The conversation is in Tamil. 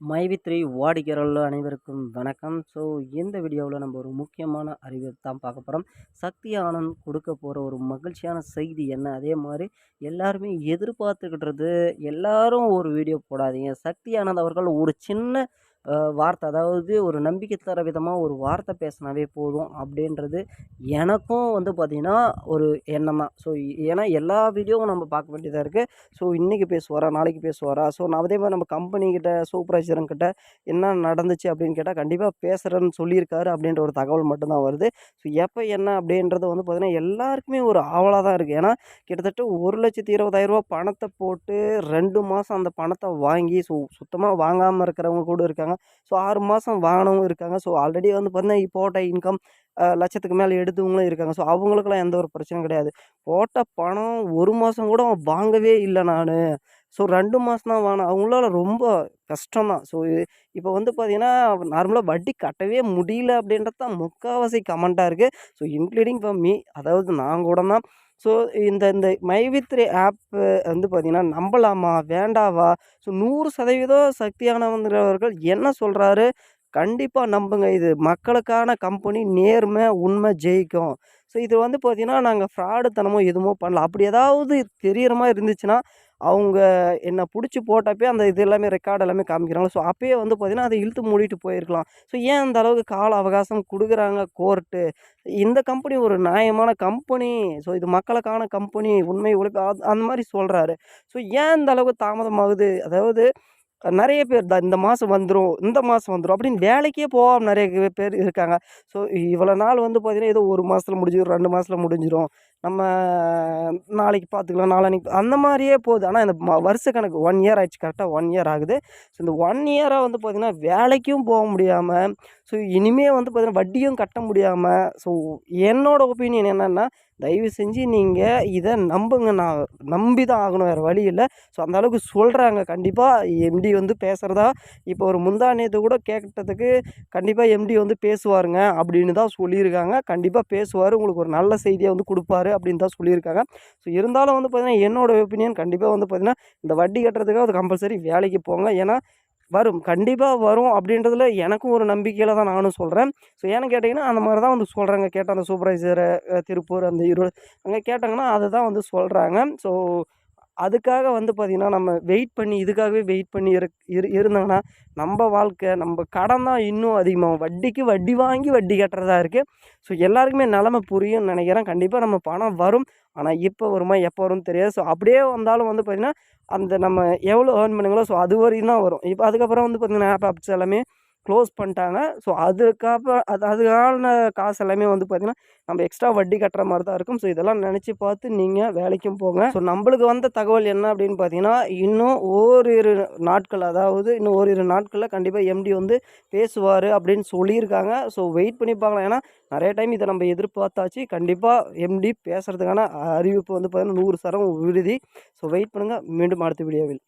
மைவித்ரி வாடிக்கிறவர்கள் அனைவருக்கும் வணக்கம். ஸோ இந்த வீடியோவில் நம்ம ஒரு முக்கியமான அறிவு தான் பார்க்க போகிறோம் சக்தி ஆனந்த் கொடுக்க போகிற ஒரு மகிழ்ச்சியான செய்தி என்ன? அதே மாதிரி எல்லாருமே எதிர்பார்த்துக்கிட்டுறது எல்லாரும் ஒரு வீடியோ போடாதீங்க. சக்தி ஆனந்த் அவர்கள் ஒரு சின்ன வார்த்தை. அதாவது ஒரு நம்பிக்கை தர விதமாக ஒரு வார்த்தை பேசினாவே போதும் அப்படின்றது எனக்கும் வந்து பார்த்திங்கன்னா ஒரு எண்ணம் தான். ஸோ ஏன்னா எல்லா வீடியோவும் நம்ம பார்க்க வேண்டியதாக இருக்குது ஸோ இன்றைக்கி பேசுவாரா நாளைக்கு பேசுவாரா? ஸோ நான் அதே மாதிரி நம்ம கம்பெனிக்கிட்ட சூப்பர்வைசருங்கிட்ட என்ன நடந்துச்சு அப்படின்னு கேட்டால் கண்டிப்பாக பேசுகிறேன்னு சொல்லியிருக்காரு அப்படின்ற ஒரு தகவல் மட்டும்தான் வருது. ஸோ எப்போ என்ன அப்படின்றது வந்து பார்த்திங்கன்னா எல்லாருக்குமே ஒரு ஆவலாக தான் இருக்குது ஏன்னா கிட்டத்தட்ட ஒரு லட்சத்தி இருபதாயிரரூபா பணத்தை போட்டு ரெண்டு மாதம் அந்த பணத்தை வாங்கி ஸோ சுத்தமாக வாங்காமல் இருக்கிறவங்க கூட இருக்காங்க. ஸோ ஆறு மாதம் வாங்கினவங்க இருக்காங்க. ஸோ ஆல்ரெடி வந்து பார்த்தீங்கன்னா போட்ட இன்கம் லட்சத்துக்கு மேலே எடுத்தவங்களும் இருக்காங்க. ஸோ அவங்களுக்குலாம் எந்த ஒரு பிரச்சனையும் கிடையாது. போட்ட பணம் ஒரு மாதம் கூட அவன் வாங்கவே இல்லை நான். ஸோ ரெண்டு மாதம் தான் வாங்கினேன். அவங்களால ரொம்ப கஷ்டம் தான். ஸோ இப்போ வந்து பார்த்தீங்கன்னா நார்மலாக வட்டி கட்டவே முடியல அப்படின்றது தான் முக்கால்வாசி கமெண்ட்டாக இருக்குது ஸோ இன்க்ளூடிங் ஃபார் மீ அதாவது நான் கூட தான். ஸோ இந்த இந்த மைவித்ரி ஆப்பு வந்து பார்த்திங்கன்னா நம்பலாமா வேண்டாவா? ஸோ நூறு சதவீதம் சக்தியானவங்கிறவர்கள் என்ன சொல்கிறாரு கண்டிப்பாக நம்புங்க. இது மக்களுக்கான கம்பெனி நேர்மை உண்மை ஜெயிக்கும். ஸோ இது வந்து பார்த்திங்கன்னா நாங்கள் ஃப்ராடுத்தனமோ எதுவுமோ பண்ணல. அப்படி ஏதாவது தெரியிற மாதிரி இருந்துச்சுன்னா அவங்க என்னை பிடிச்சி போட்டப்பே அந்த இது எல்லாமே ரெக்கார்டு எல்லாமே காமிக்கிறாங்க. ஸோ அப்பயே வந்து பார்த்திங்கன்னா அதை இழுத்து மூடிட்டு போயிருக்கலாம். ஸோ ஏன் அந்த அளவுக்கு கால அவகாசம் கொடுக்குறாங்க கோர்ட்டு இந்த கம்பெனி ஒரு நியாயமான கம்பெனி ஸோ இது மக்களுக்கான கம்பெனி உண்மை உழைப்பு அது அந்த மாதிரி சொல்கிறாரு ஸோ ஏன் இந்த அளவுக்கு தாமதமாகுது? அதாவது நிறைய பேர் தான் இந்த மாதம் வந்துடும் இந்த மாதம் வந்துடும் அப்படின்னு வேலைக்கே போகாம நிறைய பேர் இருக்காங்க. ஸோ இவ்வளோ நாள் வந்து பார்த்திங்கன்னா ஏதோ ஒரு மாதத்தில் முடிஞ்சிடும் ரெண்டு மாதத்துல முடிஞ்சிடும் நம்ம நாளைக்கு பார்த்துக்கலாம் நாளான்னைக்கு அந்த மாதிரியே போகுது. ஆனால் இந்த ம வருஷ கணக்கு ஒன் இயர் ஆயிடுச்சு. கரெக்டாக ஒன் இயர் ஆகுது. ஸோ இந்த ஒன் இயராக வந்து பார்த்திங்கன்னா வேலைக்கும் போக முடியாமல் ஸோ இனிமேல் வந்து பார்த்திங்கன்னா வட்டியும் கட்ட முடியாமல் ஸோ என்னோடய ஒப்பீனியன் என்னென்னா தயவு செஞ்சு நீங்கள் இதை நம்புங்க. நான் நம்பி தான் ஆகணும். வேறு வழி இல்லை. ஸோ அந்த அளவுக்கு சொல்கிறாங்க கண்டிப்பாக எம்டி வந்து பேசுகிறதா இப்போ ஒரு முந்தா நேற்று கூட கேட்டதுக்கு கண்டிப்பாக எம்டி வந்து பேசுவாருங்க அப்படின்னு தான் சொல்லியிருக்காங்க. கண்டிப்பாக பேசுவார். உங்களுக்கு ஒரு நல்ல செய்தியை வந்து கொடுப்பாரு. அப்படின்னு தான் சொல்லியிருக்காங்க. ஸோ இருந்தாலும் வந்து பார்த்திங்கன்னா என்னோடய ஒப்பீனியன் கண்டிப்பாக வந்து பார்த்திங்கன்னா இந்த வட்டி கட்டுறதுக்காக அது கம்பல்சரி வேலைக்கு போங்க. ஏன்னா வரும். கண்டிப்பாக வரும் அப்படின்றதுல எனக்கும் ஒரு நம்பிக்கையில் தான் நானும் சொல்கிறேன் ஸோ ஏன்னு கேட்டிங்கன்னா அந்த மாதிரி தான் வந்து சொல்கிறாங்க கேட்ட அந்த சூப்பர்வைசரை திருப்பூர் அந்த ஈரோடு அங்கே கேட்டாங்கன்னா அதை தான் வந்து சொல்கிறாங்க ஸோ அதுக்காக வந்து பார்த்திங்கன்னா நம்ம வெயிட் பண்ணி இதுக்காகவே வெயிட் பண்ணி இருக் இரு இருந்தாங்கன்னா நம்ம வாழ்க்கை நம்ம கடன் தான் இன்னும் அதிகமாகும் வட்டிக்கு வட்டி வாங்கி வட்டி கட்டுறதா இருக்குது ஸோ எல்லாருக்குமே நிலமை புரியும்னு நினைக்கிறேன். கண்டிப்பாக நம்ம பணம் வரும். ஆனால் இப்போ வருமா எப்போ வரும்னு தெரியாது. ஸோ அப்படியே வந்தாலும் வந்து பார்த்திங்கன்னா அந்த நம்ம எவ்வளோ ஏர்ன் பண்ணுங்களோ ஸோ அது வரையும் தான் வரும். இப்போ அதுக்கப்புறம் வந்து பார்த்திங்கன்னா ஆப் ஆப்ஸ் எல்லாமே க்ளோஸ் பண்ணிட்டாங்க. ஸோ அதுக்கப்புறம் அது அதுக்கான காசு எல்லாமே வந்து பார்த்திங்கன்னா நம்ம எக்ஸ்ட்ரா வட்டி கட்டுற மாதிரி தான் இருக்கும். ஸோ இதெல்லாம் நினச்சி பார்த்து நீங்கள் வேலைக்கும் போங்க. ஸோ நம்மளுக்கு வந்த தகவல் என்ன அப்படின்னு பார்த்தீங்கன்னா இன்னும் ஓரிரு நாட்கள் அதாவது இன்னும் ஓரிரு நாட்களில் கண்டிப்பாக எம்டி வந்து பேசுவார் அப்படின்னு சொல்லியிருக்காங்க. ஸோ வெயிட் பண்ணி பார்க்கலாம். ஏன்னா நிறைய டைம் இதை நம்ம எதிர்பார்த்தாச்சு. கண்டிப்பாக எம்டி பேசுகிறதுக்கான அறிவிப்பு வந்து பார்த்திங்கன்னா நூறு சரம் உறுதி. ஸோ வெயிட் பண்ணுங்கள் மீண்டும் அடுத்த வீடியோவில்.